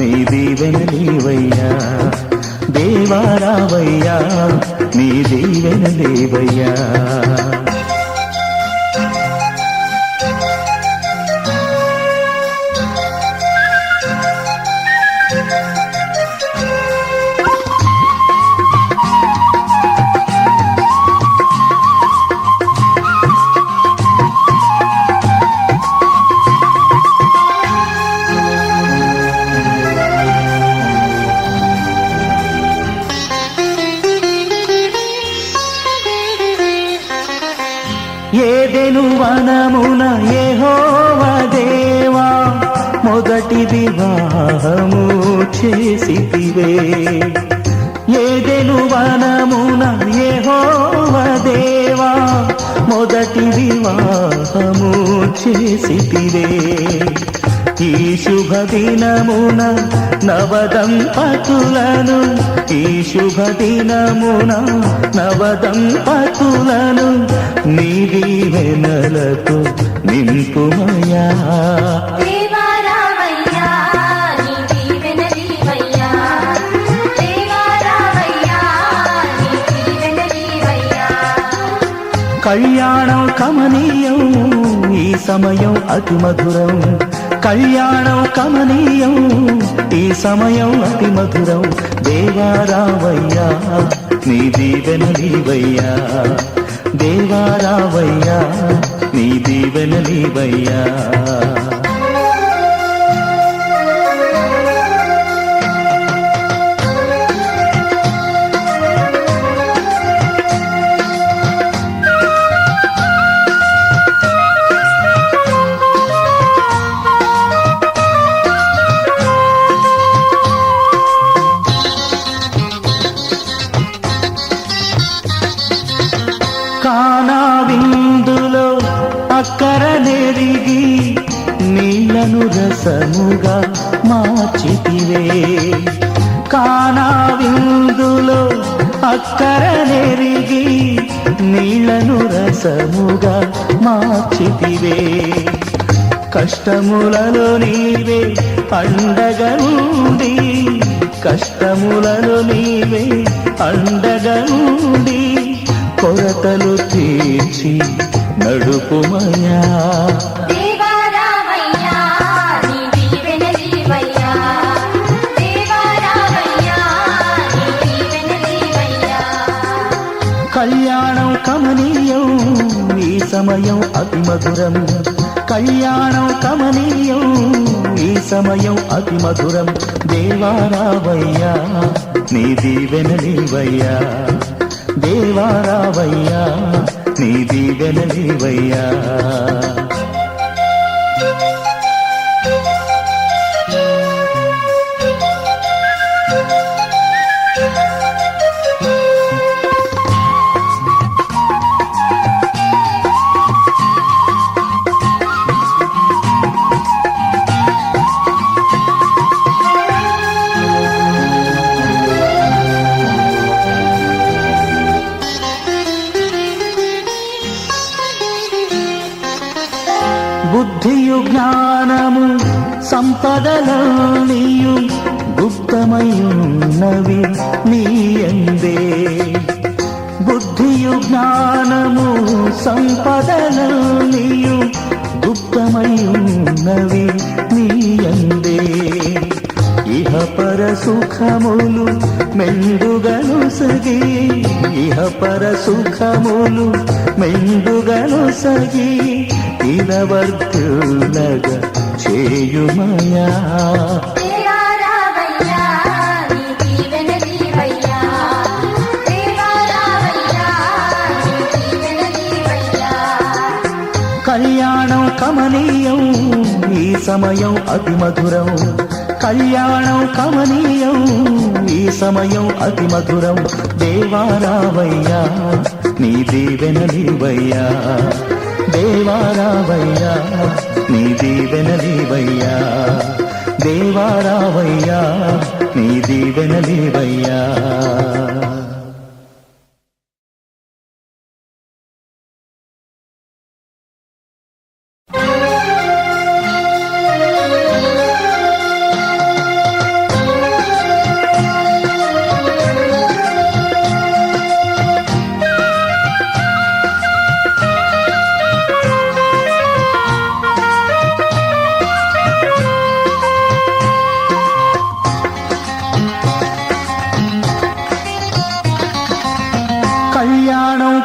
నీ దీవెన దీవెనలేవయ్యా దేవారావయ్యా నీ దీవెన దేవయ్యా ఏదెను వనమున ఏహోవ దేవా మొదటి వివాహము చేసితివే. ఏదెను వనమున ఏహోవ దేవా మొదటి వివాహము చేసితివే. ఈ శుభ దినమున నవదంపతులను ఈ శుభ దినమున నవదంపతులను నీ దీవెనలతో నింపుమయా కళ్యాణం కమనీయం ఈ సమయం అతి మధురం. కళ్యాణం కమనీయం ఈ సమయం అతి మధురం. దేవారావయ్యా నీ దీవెనలీవయ్యా దేవారావయ్యా నీ దీవెనలీవయ్యా రసముగా మార్చితివే. కానా విందులో అక్కర నెరిగి నీళ్ళను రసముగా మార్చితివే. కష్టములలో నీవే అండగా కష్టములలో నీవే అండగా కొరతలు తీర్చి నడుపుమయా. కళ్యాణం కమనీయం ఈ సమయం అతిమధురం కళ్యాణం కమనీయం ఈ సమయం అతిమధురం దేవారావయ్యా నీ దీవెనలివయ్యా దేవారావయ్యా నీ దీవెనలివయ్యా బుద్ధియు జ్ఞానము సంపదలనియు గుప్తమయున్నవి నీయందే. బుద్ధియు జ్ఞానము సంపదలనియు గుప్తమయున్నవి నీయందే. ఇహ పర సుఖములు మెండుగను సగి ఇహ పర సుఖములు మెండుగను సగి ఇలవర్తులగా చేయుమయా? కళ్యాణం కమనీయం ఈ సమయం అతి మధురం. కళ్యాణం కమనీయం ఈ సమయం అతి మధురం. దేవారావయ్యా నీ దీవెనలివయ్యా దేవారావయ్యా నీ దీవెనలివయ్యా దేవారావయ్యా నీ దీవెనలివయ్యా కళ్యాణం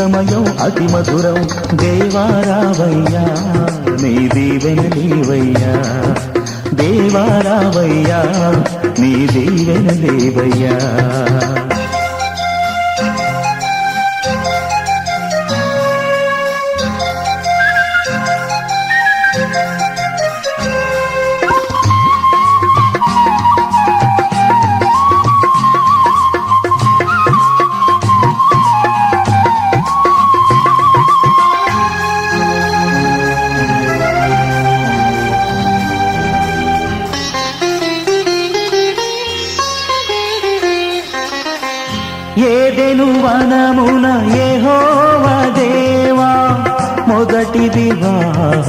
సమయం అతి మధురం. దేవారావయ్యా నీ దీవెన దీవెనలేవయ్యా దేవారావయ్యా నీ దీవెన దేవయ్యా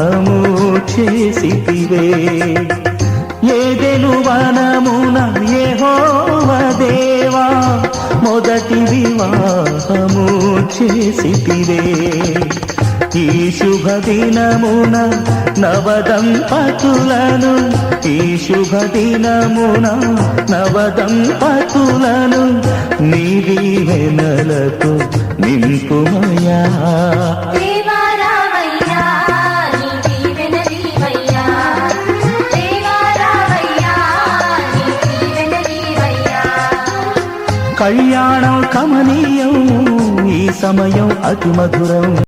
వివాహము చేసితివే. ఏదెను వనమున ఏహోవ దేవా మొదటి వివాహము చేసితివే. ఈ శుభ దినమున నవదంపతులను ఈ శుభ దినమున నవదంపతులను నీది వెనలతో నింపుమయా. కళ్యాణం ఈ సమయం అతి మధురం.